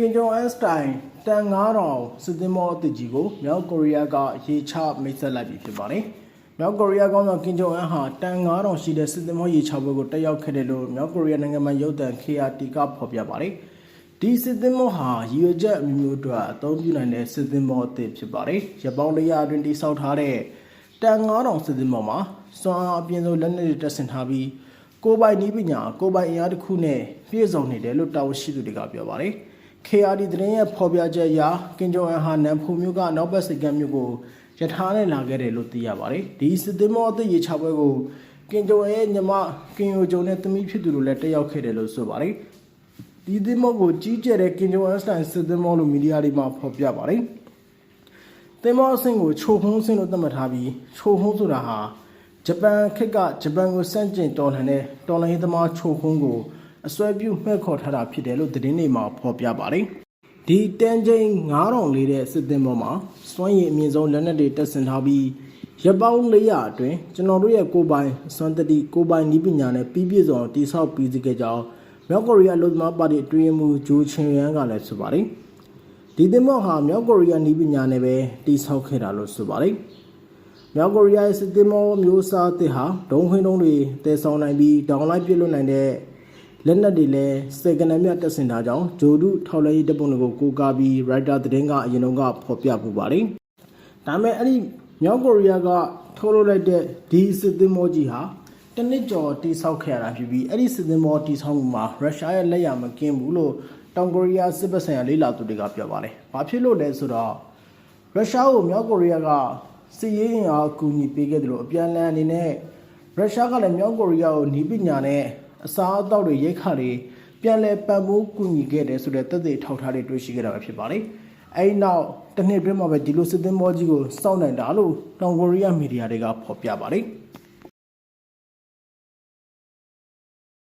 ကင်ဂျုံအန်စတိုင်တန်9000စစ်သင်္ဘောအသစ်ကြီးကိုမြောက်ကိုရီးယားကရေချမိတ်ဆက်လိုက်ပြီဖြစ်ပါတယ်။မြောက်ကိုရီးယားကောင်းဆောင်ကင်ဂျုံအန်ဟာတန်9000ရှိတဲ့စစ်သင်္ဘောရေချပွဲကိုတက်ရောက်ခဲ့တယ်လို့မြောက်ကိုရီးယားနိုင်ငံမှာရုပ်သံ KRT ကဖော်ပြပါတယ်။ဒီစစ်သင်္ဘောဟာရည်ရွယ်ချက်အမျိုးမျိုးအတွက်အသုံးပြုနိုင်တဲ့စစ်သင်္ဘောအသစ်ဖြစ်ပါတယ်။ရပောင်းတရာအတွင်းတိစောက်ထားတဲ့တန်9000စစ်သင်္ဘောမှာစွမ်းအားအပြင်းဆုံးလက်နက်တွေတပ်ဆင်ထားပြီးကိုယ်ပိုင်နည်းပညာကိုယ်ပိုင်အင်အားတစ်ခုနဲ့ပြည့်စုံနေတယ်လို့တာဝန်ရှိသူတွေကပြောပါတယ်။ KRD သတင်းရဲ့ဖော်ပြချက်အရကင်ဂျုံအန်ဟာနန်ဖူမြို့ကနောက်ဘက်စိတ်ကမ်းမြို့ကိုယထာနဲ့လာခဲ့တယ်လို့သိရပါတယ်။ဒီစစ်သင်းမောအသစ်ရေချပွဲကိုကင်ဂျုံအန်ရဲ့ညီမကင်ယိုဂျုံနဲ့သမီးဖြစ်သူတို့လည်းတက်ရောက်ခဲ့တယ်လို့ဆိုပါတယ်။ဒီသင်းမောကိုကြီးကျယ်တဲ့ကင်ဂျုံအန်စတိုင်စစ်သင်းမောလို့မီဒီယာတွေမှာဖော်ပြပါတယ်။သင်းမောအဆင့်ကိုချိုဟုံးဆင့်လို့သတ်မှတ်ထားပြီးချိုဟုံးဆိုတာဟာဂျပန်ခေတ်ကဂျပန်ကိုစန့်ကျင်တော်လှန်တဲ့တော်လှန်ရေးသမားချိုဟုံးကို အစွဲပြုမှဲ့ခေါ်ထားတာဖြစ်တယ်လို့သတင်းတွေမှာဖော်ပြပါတယ်။ဒီတန်ချိန်9000လေးတဲ့စစ်သင်းပေါ်မှာစွမ်းရည်အမြင့်ဆုံးလက်နက်တွေတပ်ဆင်ထားပြီးရပောင်း400အတွင်းကျွန်တော်တို့ရဲ့ကိုယ်ပိုင်စွမ်းတတိကိုယ်ပိုင်နည်းပညာနဲ့ပြီးပြည့်စုံတိဆောက်ပြီးစီခဲ့ကြောင်းမြောက်ကိုရီးယားလူသမားပါတီအတွင်းမှုဂျိုချင်ရန်ကလည်းဆိုပါတယ်။ဒီသင်းမော့ဟာမြောက်ကိုရီးယားနည်းပညာနဲ့ပဲတိဆောက်ခဲ့တာလို့ဆိုပါတယ်။မြောက်ကိုရီးယားရဲ့စစ်သည်မောမျိုးစားတစ်ဟာဒုံခွင်းတုံးတွေတည်ဆောင်နိုင်ပြီးဒေါင်လိုက်ပြစ်လွတ်နိုင်တဲ့ လက်နက်တွေလည်းစေကနမြတက်ဆင်ထားကြောင်းဂျိုဒုထောက်လဲရေးတပ်ပုံတွေကိုကိုးကားပြီးရိုက်တာသတင်းကအရင်ကဖော်ပြပူပါတယ်။ဒါပေမဲ့အဲ့ဒီမြောက်ကိုရီးယားကထုတ်လုပ်လိုက်တဲ့ဒီစစ်သည်မောကြီးဟာတနစ်ကျော်တိဆောက်ခဲ့ရတာဖြစ်ပြီးအဲ့ဒီစစ်သည်မောတိဆောက်မှုမှာရုရှားရဲ့လက်ရမကင်းဘူးလို့တောင်ကိုရီးယားစစ်ဘက်ဆိုင်ရာလေးလာသူတွေကပြောပါတယ်။ဘာဖြစ်လို့လဲဆိုတော့ရုရှားကိုမြောက်ကိုရီးယားကစစ်ရေးအင်အားအကူအညီပေးခဲ့တယ်လို့အပြန်အလှန်အနေနဲ့ရုရှားကလည်းမြောက်ကိုရီးယားကိုနီးပညာနဲ့ အစားအသောက်တွေရိတ်ခါတွေပြန်လည်ပံ့ပိုးကူညီခဲ့တယ်ဆိုတဲ့သက်သေထောက်ထားတွေတွေ့ရှိခဲ့တာပဲဖြစ်ပါတယ်။အဲဒီနောက်တစ်နှစ်အတွင်းမှာပဲဒီလိုစစ်သင်းမောကြီးကိုစောင့်နိုင်တာလို့တောင်ကိုရီးယားမီဒီယာတွေကဖော်ပြပါတယ်။